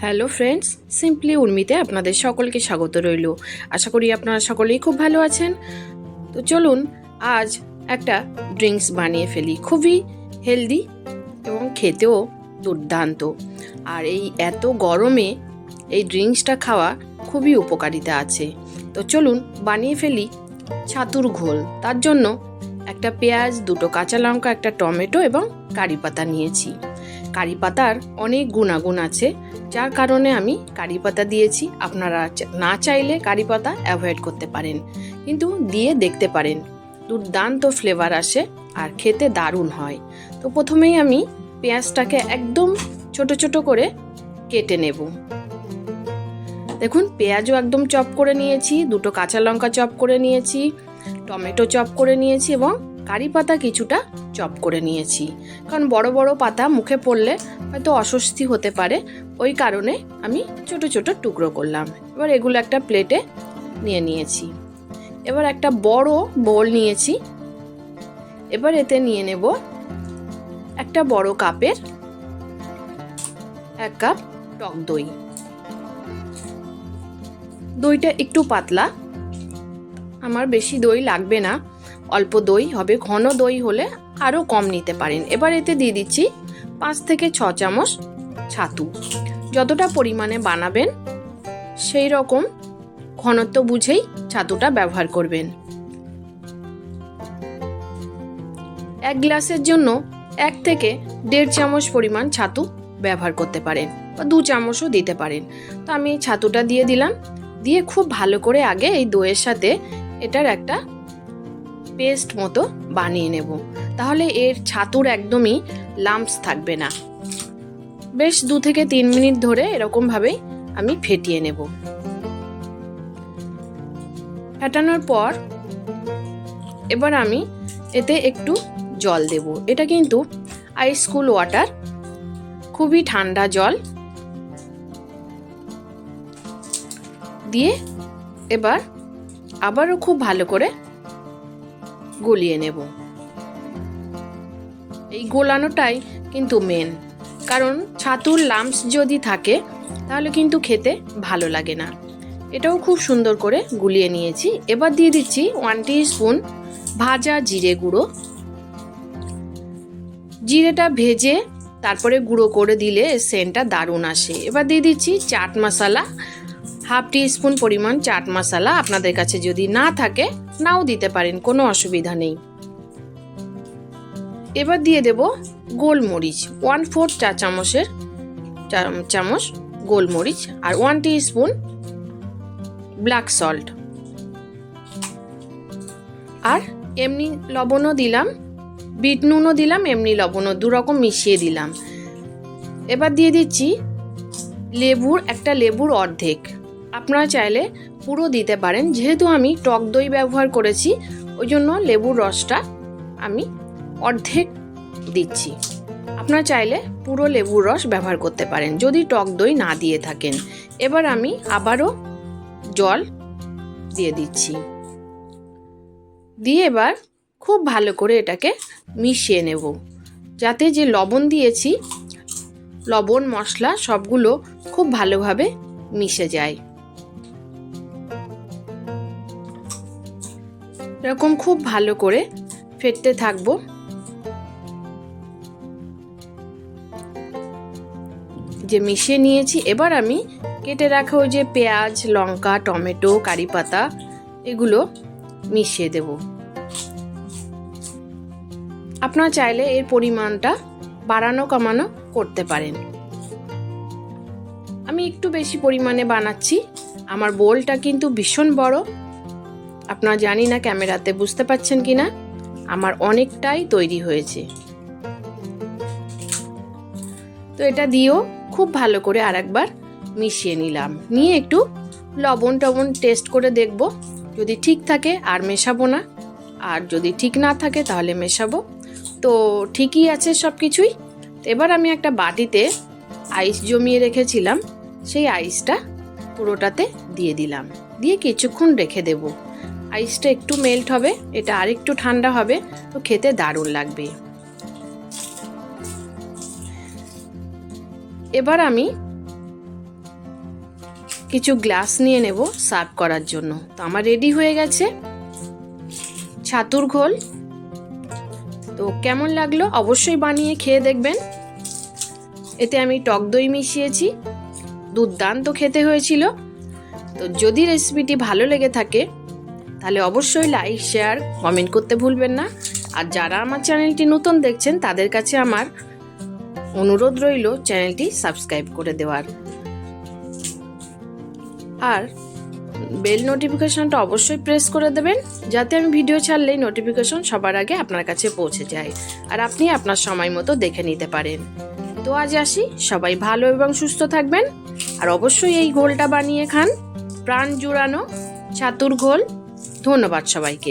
Hello friends simply উর্মিতে আপনাদের সকলকে স্বাগত রইল। আশা করি আপনারা সকলেই খুব ভালো আছেন। তো চলুন, আজ একটা ড্রিঙ্কস বানিয়ে ফেলি। খুবই হেলদি এবং খেতেও দুর্দান্ত। আর এই এত গরমে এই ড্রিঙ্কসটা খাওয়া খুবই উপকারিতা আছে। তো চলুন, বানিয়ে ফেলি ছাতুর ঘোল। তার জন্য একটা পেঁয়াজ, দুটো কাঁচা লঙ্কা, একটা টমেটো এবং কারি পাতা নিয়েছি। কারি পাতার অনেক গুণাগুণ আছে, যার কারণে আমি কারি পাতা দিয়েছি। আপনারা না চাইলে কারি পাতা অ্যাভয়েড করতে পারেন, কিন্তু দিয়ে দেখতে পারেন। দুর্দান্ত ফ্লেভার আসে আর খেতে দারুণ হয়। তো প্রথমেই আমি পেঁয়াজটাকে একদম ছোট ছোট করে কেটে নেব। দেখুন, পেঁয়াজও একদম চপ করে নিয়েছি, দুটো কাঁচা লঙ্কা চপ করে নিয়েছি, টমেটো চপ করে নিয়েছি এবং কারি পাতা কিছুটা চপ করে নিয়েছি। কারণ বড় বড় পাতা মুখে পড়লে হয়তো অস্বস্তি হতে পারে, ওই কারণে আমি ছোট ছোট টুকরো করলাম। এবার এগুলো একটা প্লেটে নিয়ে নিয়েছি। এবার একটা বড় বোল নিয়েছি। এবার এতে নিয়ে নেব একটা বড় কাপের এক কাপ টক দই। দইটা একটু পাতলা। আমার বেশি দই লাগবে না। অল্প দই হবে, ঘন দই হলে আরও কম নিতে পারেন। এবার এতে দিয়ে দিচ্ছি পাঁচ থেকে ছ চামচ ছাতু। যতটা পরিমাণে বানাবেন, সেই রকম ঘনত্ব বুঝেই ছাতুটা ব্যবহার করবেন। এক গ্লাসের জন্য এক থেকে দেড় চামচ পরিমাণ ছাতু ব্যবহার করতে পারেন বা দু চামচও দিতে পারেন। তো আমি ছাতুটা দিয়ে দিলাম। দিয়ে খুব ভালো করে আগে এই দইয়ের সাথে এটার একটা পেস্ট মতো বানিয়ে নেব। তাহলে এর ছাতুর একদমই লাম্পস থাকবে না। বেশ দু থেকে তিন মিনিট ধরে এরকমভাবেই আমি ফেটিয়ে নেব। ফেটানোর পর এবার আমি এতে একটু জল দেব। এটা কিন্তু আইস কুল ওয়াটার খুবই ঠান্ডা জল দিয়ে এবার আবারও খুব ভালো করে গলিয়ে নেব। এই গোলানোটাই কিন্তু মেন কারণ ছাতুর লাম্পস যদি থাকে, তাহলে কিন্তু খেতে ভালো লাগে না। এটাও খুব সুন্দর করে গুলিয়ে নিয়েছি। এবার দিয়ে দিচ্ছি ওয়ান স্পুন ভাজা জিরে গুঁড়ো। জিরেটা ভেজে তারপরে গুঁড়ো করে দিলে সেন্টটা দারুণ আসে। এবার দিয়ে দিচ্ছি chaat masala. Half teaspoon পরিমাণ চাট মশলা। আপনাদের কাছে যদি না থাকে নাও দিতে পারেন, কোনো অসুবিধা নেই। এবার দিয়ে দেব গোলমরিচ ওয়ান ফোর চা চামচের চামচ গোলমরিচ আর one teaspoon black salt আর এমনি লবণও দিলাম, বিট নুনও দিলাম, এমনি লবণও দু রকম মিশিয়ে দিলাম। এবার দিয়ে দিচ্ছি লেবুর, একটা লেবুর অর্ধেক। আপনারা চাইলে পুরো দিতে পারেন। যেহেতু আমি টক দই ব্যবহার করেছি ওই জন্য লেবুর রসটা আমি অর্ধেক দিচ্ছি। আপনারা চাইলে পুরো লেবুর রস ব্যবহার করতে পারেন, যদি টক দই না দিয়ে থাকেন। এবার আমি আবারও জল দিয়ে দিচ্ছি। দিয়ে এবার খুব ভালো করে এটাকে মিশিয়ে নেব। যাতে যে লবণ দিয়েছি, লবণ, মশলা সবগুলো খুব ভালোভাবে মিশে যায়। এরকম খুব ভালো করে ফেটতে থাকব। যে মিশিয়ে নিয়েছি, এবার আমি কেটে রাখা ওই যে পেঁয়াজ, লঙ্কা, টমেটো, কারি পাতা, এগুলো মিশিয়ে দেব। আপনারা চাইলে এর পরিমাণটা বাড়ানো, কমানো করতে পারেন। আমি একটু বেশি পরিমাণে বানাচ্ছি। আমার বোলটা কিন্তু ভীষণ বড়। আপনারা জানি না ক্যামেরাতে বুঝতে পাচ্ছেন কি না আমার অনেকটাই তৈরি হয়েছে। তো এটা দিয়েও খুব ভালো করে আরেকবার মিশিয়ে নিলাম। নিয়ে একটু লবণ টবণ টেস্ট করে দেখব। যদি ঠিক থাকে, আর মেশাবো না। আর যদি ঠিক না থাকে, তাহলে মেশাবো। তো ঠিকই আছে সব কিছুই এবার আমি একটা বাটিতে আইস জমিয়ে রেখেছিলাম। সেই আইসটা পুরোটাতে দিয়ে দিলাম। দিয়ে কিছুক্ষণ রেখে দেব। আইসটা একটু মেল্ট হবে, এটা আরেকটু ঠান্ডা হবে, তো খেতে দারুণ লাগবে। এবার আমি কিছু গ্লাস নিয়ে নেব সার্ভ করার জন্য। তো আমার রেডি হয়ে গেছে ছাতুর ঘোল। তো কেমন লাগল অবশ্যই বানিয়ে খেয়ে দেখবেন। এতে আমি টক দই মিশিয়েছি দুর্দান্ত খেতে হয়েছিল। তো যদি রেসিপিটি ভালো লেগে থাকে তাহলে অবশ্যই লাইক শেয়ার কমেন্ট করতে ভুলবেন না। আর যারা আমার চ্যানেলটি নতুন দেখছেন, তাদের কাছে আমার অনুরোধ রইল চ্যানেলটি সাবস্ক্রাইব করে দেওয়ার। আর বেল নোটিফিকেশনটা অবশ্যই প্রেস করে দেবেন, যাতে আমি ভিডিও ছাড়লেই নোটিফিকেশন সবার আগে আপনার কাছে পৌঁছে যায় আর আপনি আপনার সময় মতো দেখে নিতে পারেন। তো আজ আসি, সবাই ভালো এবং সুস্থ থাকবেন। আর অবশ্যই এই ঘোলটা বানিয়ে খান। প্রাণ জুড়ানো ছাতুর ঘোল ধন্যবাদ সবাইকে।